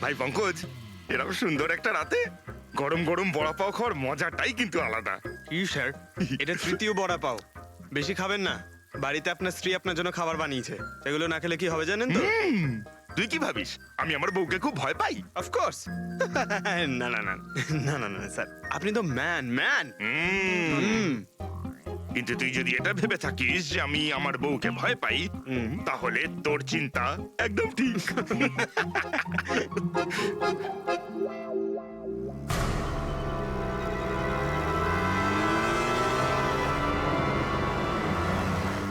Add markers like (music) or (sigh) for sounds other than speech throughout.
ভাই পঙ্কজ এরকম সুন্দর একটা রাতে গরম গরম বড়া পাও খাওয়ার মজাটাই কিন্তু আলাদা। কি স্যার এটা তৃতীয় বড়া পাও। বেশি খাবেন না। বাড়িতে আপনার স্ত্রী আপনার জন্য খাবার বানিয়েছে। এগুলো না খেলে কি হবে জানেন তো? তুই কি ভাবিস? আমি আমার বউকে খুব ভয় পাই। অফকোর্স (laughs) না না না না না না স্যার। আপনি তো ম্যান ম্যান। হুম, কিন্তু তুই যদি এটা ভেবে থাকিস যে আমি আমার বউকে ভয় পাই তাহলে তোর চিন্তা একদম ঠিক।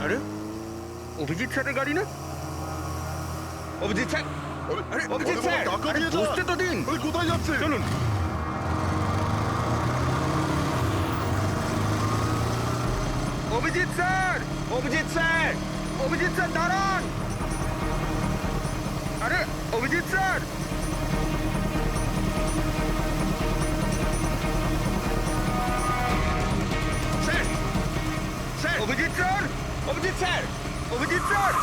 আরে অভিজিৎ স্যারের গাড়ি না? অভিজিৎ স্যার আরে অভিজিৎ স্যার বসতে তো দিন। কোথায় যাচ্ছে? চলুন। Abhijit sir! Abhijit sir! Abhijit sir, দাঁড়ান! আরে, Abhijit sir! Abhijit sir! Abhijit sir! Abhijit sir!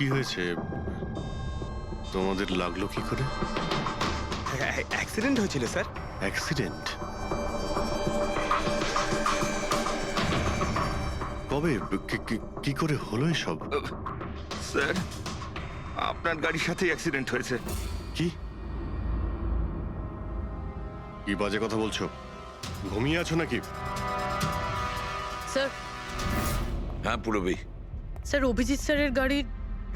কি হয়েছে? তোমাদের লাগল কি করে? অ্যাক্সিডেন্ট হয়েছিল স্যার। অ্যাক্সিডেন্ট? কবে? কি- করে হলো এসব? স্যার আপনার গাড়ির সাথে অ্যাক্সিডেন্ট হয়েছে। কি? কি বাজে কথা বলছো? ঘুমিয়ে আছো নাকি? স্যার। হ্যাঁ পুরবি। স্যার অভিজিৎ স্যারের গাড়ির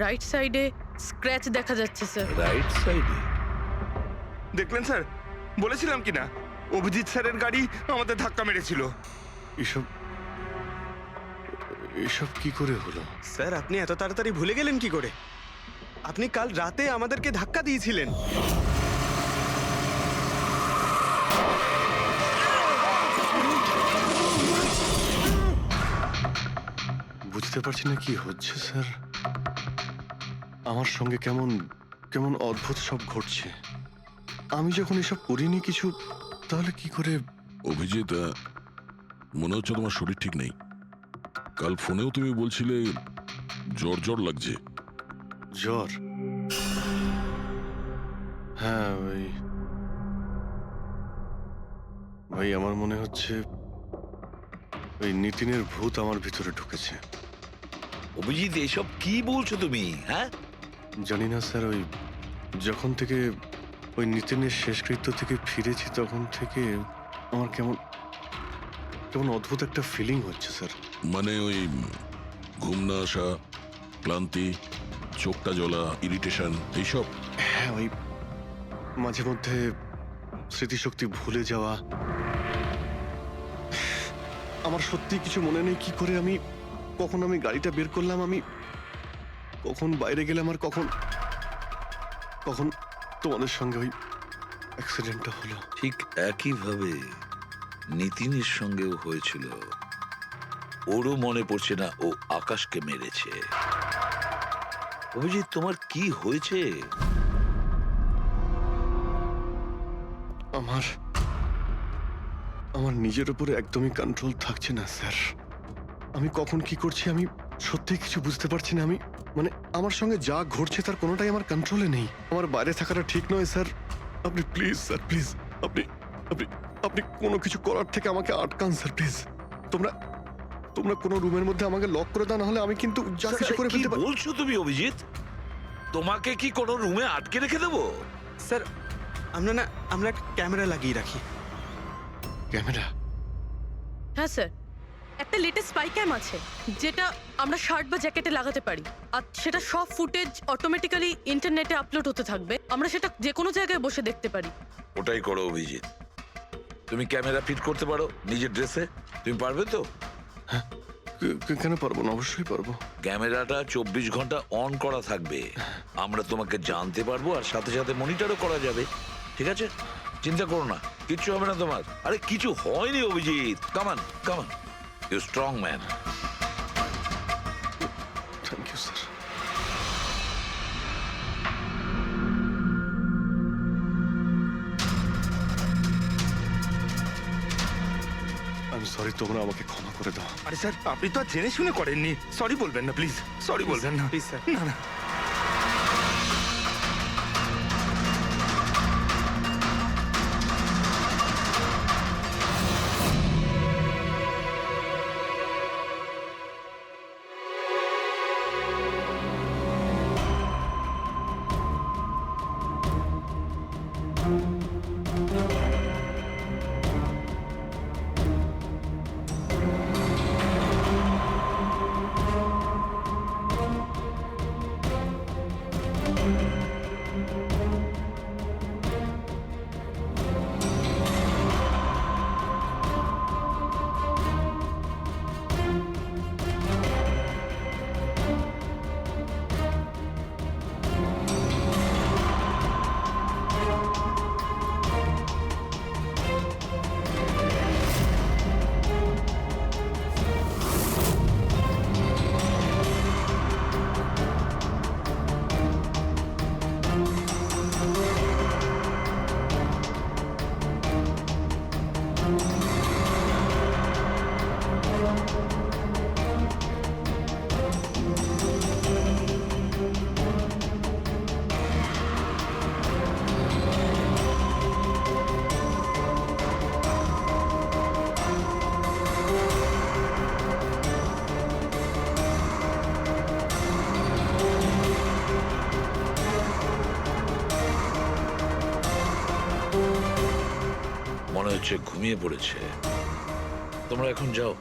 রাইট সাইডে স্ক্র্যাচ দেখা যাচ্ছে স্যার রাইট সাইডে দেখলেন স্যার বলেছিলাম কি না অভিজিৎ স্যারের গাড়ি আমাদের ধাক্কা মেরেছিল। এসব এসব কি করে হলো? স্যার আপনি এত তাড়াতাড়ি ভুলে গেলেন কি করে? আপনি কাল রাতে আমাদেরকে ধাক্কা দিয়েছিলেন। বুঝতে পারছি না কি হচ্ছে স্যার। আমার সঙ্গে কেমন কেমন অদ্ভুত সব ঘটছে। আমি যখন এসব করিনি কিছু তাহলে কি করে? অভিজিৎ আহ, মনে হচ্ছে তোমার শরীর ঠিক নেই। কাল ফোনেও তুমি বলছিলে জ্বর জ্বর লাগছে। জ্বর? হ্যাঁ ওই ভাই আমার মনে হচ্ছে ওই নিতিনের ভূত আমার ভিতরে ঢুকেছে। অভিজিৎ এসব কি বলছো তুমি হ্যাঁ? জানি না স্যার ওই যখন থেকে ওই নিতিনের শেষকৃত্য থেকে ফিরেছি তখন থেকে আমার কেমন কেমন অদ্ভুত একটা ফিলিং হচ্ছে স্যার। মানে ওই ঘুম না আসা ক্লান্তি চোখটা জ্বলা ইরিটেশন এইসব? হ্যাঁ ওই মাঝে মধ্যে স্মৃতিশক্তি ভুলে যাওয়া। আমার সত্যি কিছু মনে নেই কি করে আমি কখন আমি গাড়িটা বের করলাম আমি কখন বাইরে গেলাম আর কখন কখন তোমাদের সঙ্গে ওই অ্যাক্সিডেন্টটা হলো? ঠিক একইভাবে নিতিনের সঙ্গেও হয়েছিল। ওরও মনে পড়ছে না ও আকাশকে মেরেছে। অভিজিৎ তোমার কি হয়েছে? আমার আমার নিজের উপরে একদমই কন্ট্রোল থাকছে না স্যার। আমি কখন কি করছি আমি সত্যি কিছু বুঝতে পারছি না। আমি মানে আমার সঙ্গে যা ঘটছে তার কোনোটাই আমার কন্ট্রোলে নেই। আমার বাইরে থাকাটা ঠিক নয় স্যার। আপনি প্লিজ স্যার প্লিজ আপনি আপনি আপনি কোনো কিছু করার থেকে আমাকে আটকান স্যার প্লিজ তোমরা তোমরা কোনো রুমের মধ্যে আমাকে লক করে দাও না হলে আমি কিন্তু যা কিছু করে ফেলতে পারি বলছো তুমি অভিজিৎ? তোমাকে কি কোনো রুমে আটকে রেখে দেবো? স্যার আমরা না আমরা একটা ক্যামেরা লাগিয়ে রাখি। ক্যামেরা? হ্যাঁ স্যার। একটা লেটেস্ট স্পাই ক্যাম আছে যেটা আমরা শার্ট বা জ্যাকেটে লাগাতে পারি। আর সেটা সব ফুটেজ অটোমেটিক্যালি ইন্টারনেটে আপলোড হতে থাকবে। আমরা সেটা যে কোনো জায়গায় বসে দেখতে পারি। ওটাই করো অভিজিৎ। তুমি ক্যামেরা ফিট করতে পারো নিজের ড্রেসে তুমি পারবে তো? কে- কে- কেন পারব না? অবশ্যই পারব। ক্যামেরাটা চব্বিশ ঘণ্টা অন করা থাকবে। আমরা তোমাকে জানতে পারব আর সাথে সাথে মনিটরও করা যাবে। ঠিক আছে? চিন্তা করো না কিচ্ছু হবে না তোমার। আরে কিছু হয়নি Abhijit. Come on come on you strong man thank you sir আমি সরি তোমরা আমাকে ক্ষমা করে দাও। আরে স্যার আপনি তো আর জেনে শুনে করেননি। সরি বলবেন না প্লিজ সরি বলবেন না। প্লিজ স্যার না না। ঘুমিয়ে পড়েছে। তোমরা এখন যাও।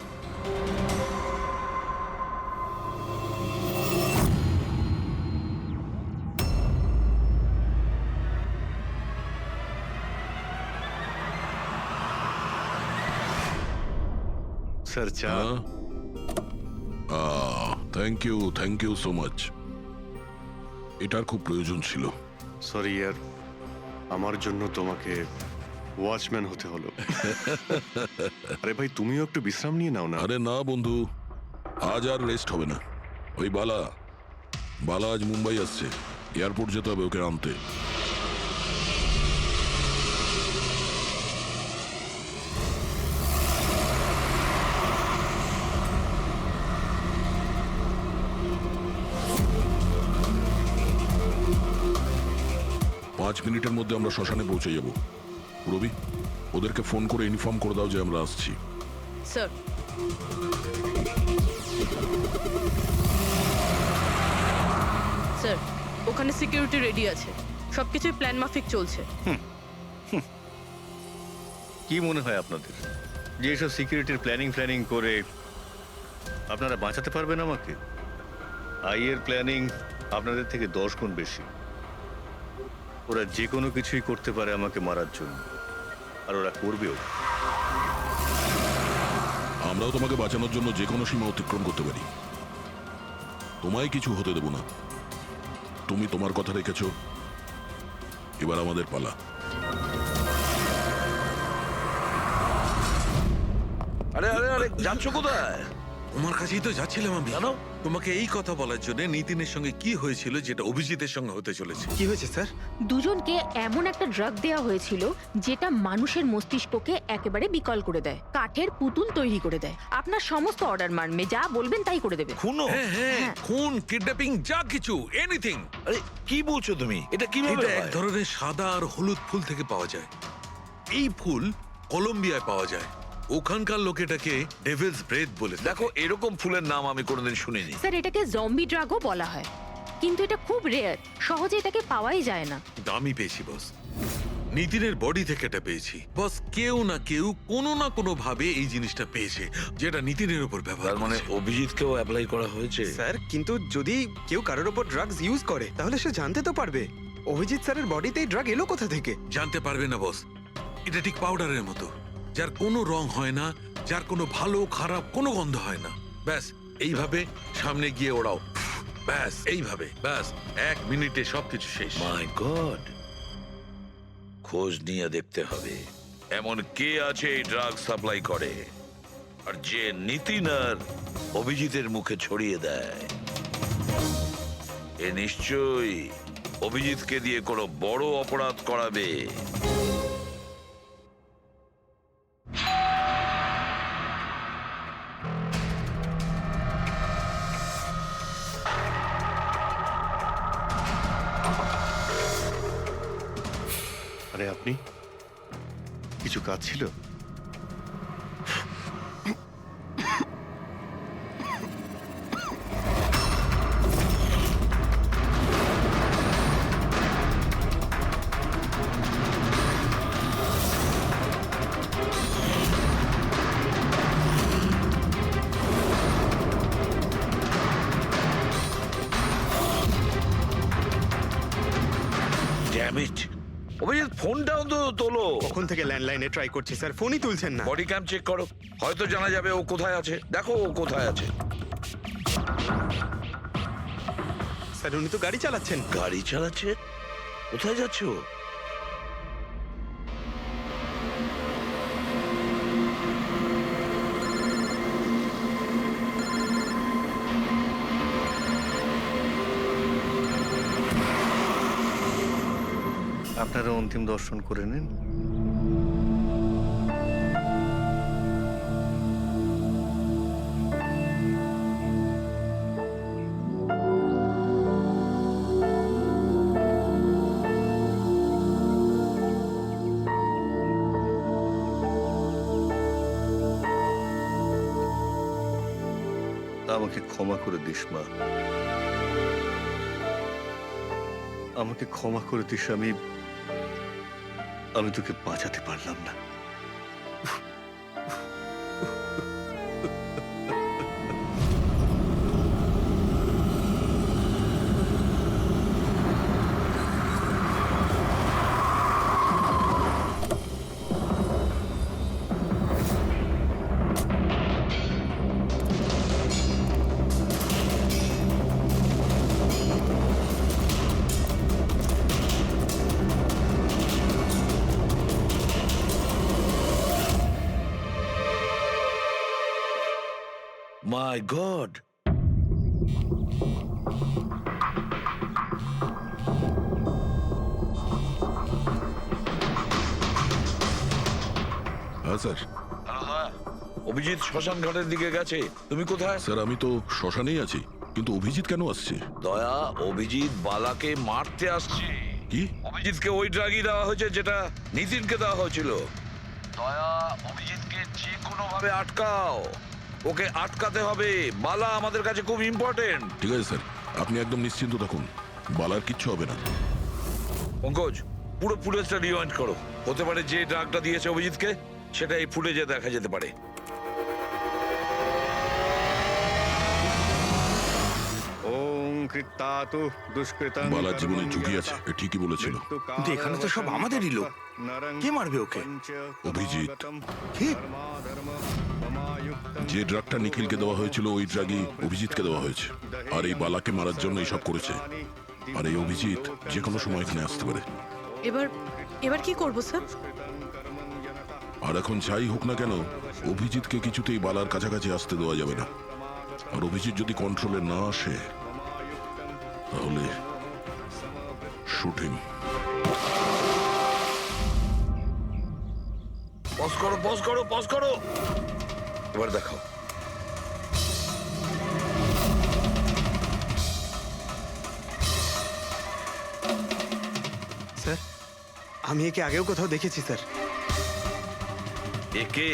স্যার চা। Thank you thank you so much এটার খুব প্রয়োজন ছিল। সরি ইয়ার। আমার জন্য তোমাকে ওয়াচম্যান হতে হলো। আরে ভাই, তুমিও একটু বিশ্রাম নিয়ে নাও না। আরে না, বন্ধু। আজ আর রেস্ট হবে না। ওই বালা। বালা আজ মুম্বাই আসছে। এয়ারপোর্ট যেতে হবে ওকে আনতে। পাঁচ মিনিটের মধ্যে আমরা শ্মশানে পৌঁছে যাব। রবি ওদেরকে ফোন করে ইনফর্ম করে দাও যে আমরা আসছি। স্যার। স্যার ওখানে সিকিউরিটি রেডি আছে। সবকিছুই প্ল্যান মাফিক চলছে। কি মনে হয় আপনাদের? যে এসব সিকিউরিটির প্ল্যানিং ফ্ল্যানিং করে আপনারা বাঁচাতে পারবেন আমাকে? আইয়ের প্ল্যানিং আপনাদের থেকে দশ গুণ বেশি। ওরা যে কোনো কিছুই করতে পারে আমাকে মারার জন্য। আর ওরা করবেও। আমরাও তোমাকে বাঁচানোর জন্য যে কোনো সীমা অতিক্রম করতে পারি। তোমায় কিছু হতে দেব না। তুমি তোমার কথা রেখেছ। এবার আমাদের পালা। আরে আরে আরে যাচ্ছ কোথায়? তোমার কাছেই তো যাচ্ছিলাম আমি। জানো তোমাকে এই কথা বলার জন্য নিতিনের সঙ্গে কি হয়েছিল যেটা অভিজিতের সঙ্গে হতে চলেছে? কি হয়েছে স্যার? দুজনকে এমন একটা ড্রাগ দেওয়া হয়েছিল যেটা মানুষের মস্তিষ্ককে একেবারে বিকল করে দেয় কাঠের পুতুল তৈরি করে দেয়। আপনার সমস্ত অর্ডার মানবে যা বলবেন তাই করে দেবে। খুনো? হ্যাঁ হ্যাঁ হ্যাঁ। খুন কিডন্যাপিং যা কিছু এনিথিং আরে কি বলছো তুমি? এটা কীভাবে এটা এক হয়? ধরনের সাদা আর হলুদ ফুল থেকে পাওয়া যায়। এই ফুল কলম্বিয়ায় পাওয়া যায়। ওখানকার লোক এটাকে ডেভিলস ব্রেথ বলে থাকে। দেখো এরকম ফুলের নাম আমি কোনোদিন শুনিনি। স্যার এটাকে জম্বি ড্রাগও বলা হয়। কিন্তু এটা খুব রেয়ার সহজে এটাকে পাওয়াই যায় না। দামি পেয়েছি বস নিতিনের বডি থেকে এটা পেয়েছি। বস কেউ না কেউ কোনো না কোনো ভাবে এই জিনিসটা পেয়েছে যেটা নিতিনের উপর ব্যবহার তার মানে করেছে। অভিজিৎকেও অ্যাপ্লাই করা হয়েছে? স্যার কিন্তু যদি কেউ কারোর ওপর ড্রাগস ইউজ করে তাহলে সে জানতে তো পারবে। অভিজিৎ স্যারের বডিতে এই ড্রাগ এলো কোথা থেকে? জানতে পারবে না বস এটা ঠিক পাউডারের মতো। যার কোনো রং হয় না, যার কোনো ভালো, খারাপ কোনো গন্ধ হয় না। ব্যাস, এইভাবে সামনে গিয়ে ওড়াও। ব্যাস, এইভাবে, ব্যাস, এক মিনিটে সবকিছু শেষ। My god. খোঁজ নিয়ে দেখতে হবে, এমন কে আছে এই ড্রাগ সাপ্লাই করে, আর যে নিতিন আর অভিজিতের মুখে ছড়িয়ে দেয়। এ নিশ্চয়ই অভিজিৎকে দিয়ে কোনো বড় অপরাধ করাবে। ছিল? ফোনটাও তো তোলো। কখন থেকে ল্যান্ডলাইনে ট্রাই করছি স্যার? ফোনই তুলছেন না। বডি ক্যাম চেক করো। হয়তো জানা যাবে ও কোথায় আছে। দেখো ও কোথায় আছে। স্যার উনি তো গাড়ি চালাচ্ছেন। গাড়ি চালাচ্ছে? কোথায় যাচ্ছে ও? আপনারা অন্তিম দর্শন করে নিন। আমাকে ক্ষমা করে দিস, মা। আমাকে ক্ষমা করে দিস, আমি আমি তোকে বাঁচাতে পারলাম না। মাই গড হ্যাঁ স্যার। অভিজিৎ শ্মশান ঘাটের দিকে গেছে। তুমি কোথায়? স্যার আমি তো শ্মশানেই আছি কিন্তু অভিজিৎ কেন আসছে? দয়া অভিজিৎ বালাকে মারতে আসছে। কি? অভিজিৎকে ওই ড্রাগই দেওয়া হয়েছে যেটা নিতিনকে দেওয়া হয়েছিল। দয়া অভিজিৎকে যে কোনো ভাবে আটকাও। ওকে আটকাতে হবে। বালা আমাদের কাছে খুব ইম্পর্টেন্ট ঠিক আছে স্যার। আপনি একদম নিশ্চিন্ত থাকুন। বালার কিচ্ছু হবে না। পঙ্কজ পুরো ফুটেজটা রিওয়াইন্ড করো। হতে পারে যে ড্রাগটা দিয়েছে অভিজিৎকে সেটা এই ফুটেজে দেখা যেতে পারে। বালার জীবনে ঝুঁকি আছে এ ঠিকই বলেছিল। কিন্তু এখানে তো সব আমাদেরই লোক। কে মারবে ওকে? অভিজিৎ। সমাগতম কি? ধর্মাধর্ম মমায়ুক্তম যে ড্রাগটা নিখিলকে দেওয়া হয়েছিল ওই ড্রাগই অভিজিৎকে দেওয়া হয়েছে। আর এই বালাকে মারার জন্য এইসব করেছে। আর এই অভিজিৎ যে কোনো সময় এখানে আসতে পারে। এবার এবার কি করব স্যার? আর এখন যাই হোক না কেন অভিজিৎকে কিছুতেই বালার কাছাকাছি আসতে দেওয়া যাবে না। আর অভিজিৎ যদি কন্ট্রোলে না আসে তাহলে শুটিং পজ করো পজ করো পজ করো। এবার দেখাও। স্যার আমি একে আগেও কোথাও দেখেছি স্যার। একে?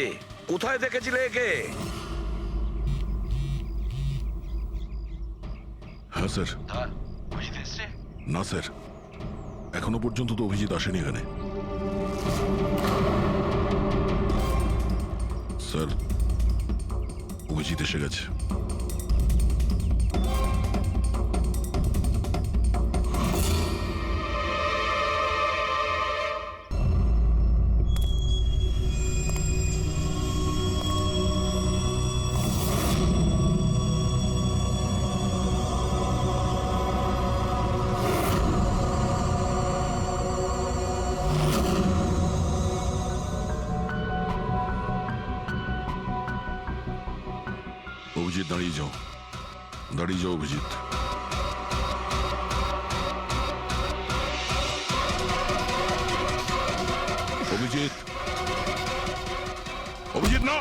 কোথায় দেখেছিলে একে? হ্যাঁ স্যার। হ্যাঁ না স্যার। এখনও পর্যন্ত তো অভিজিৎ আসেনি এখানে। স্যার অভিজিৎ এসে গেছে অভিজিৎ দাঁড়িয়ে যাও দাঁড়িয়ে যাও অভিজিৎ অভিজিৎ অভিজিৎ না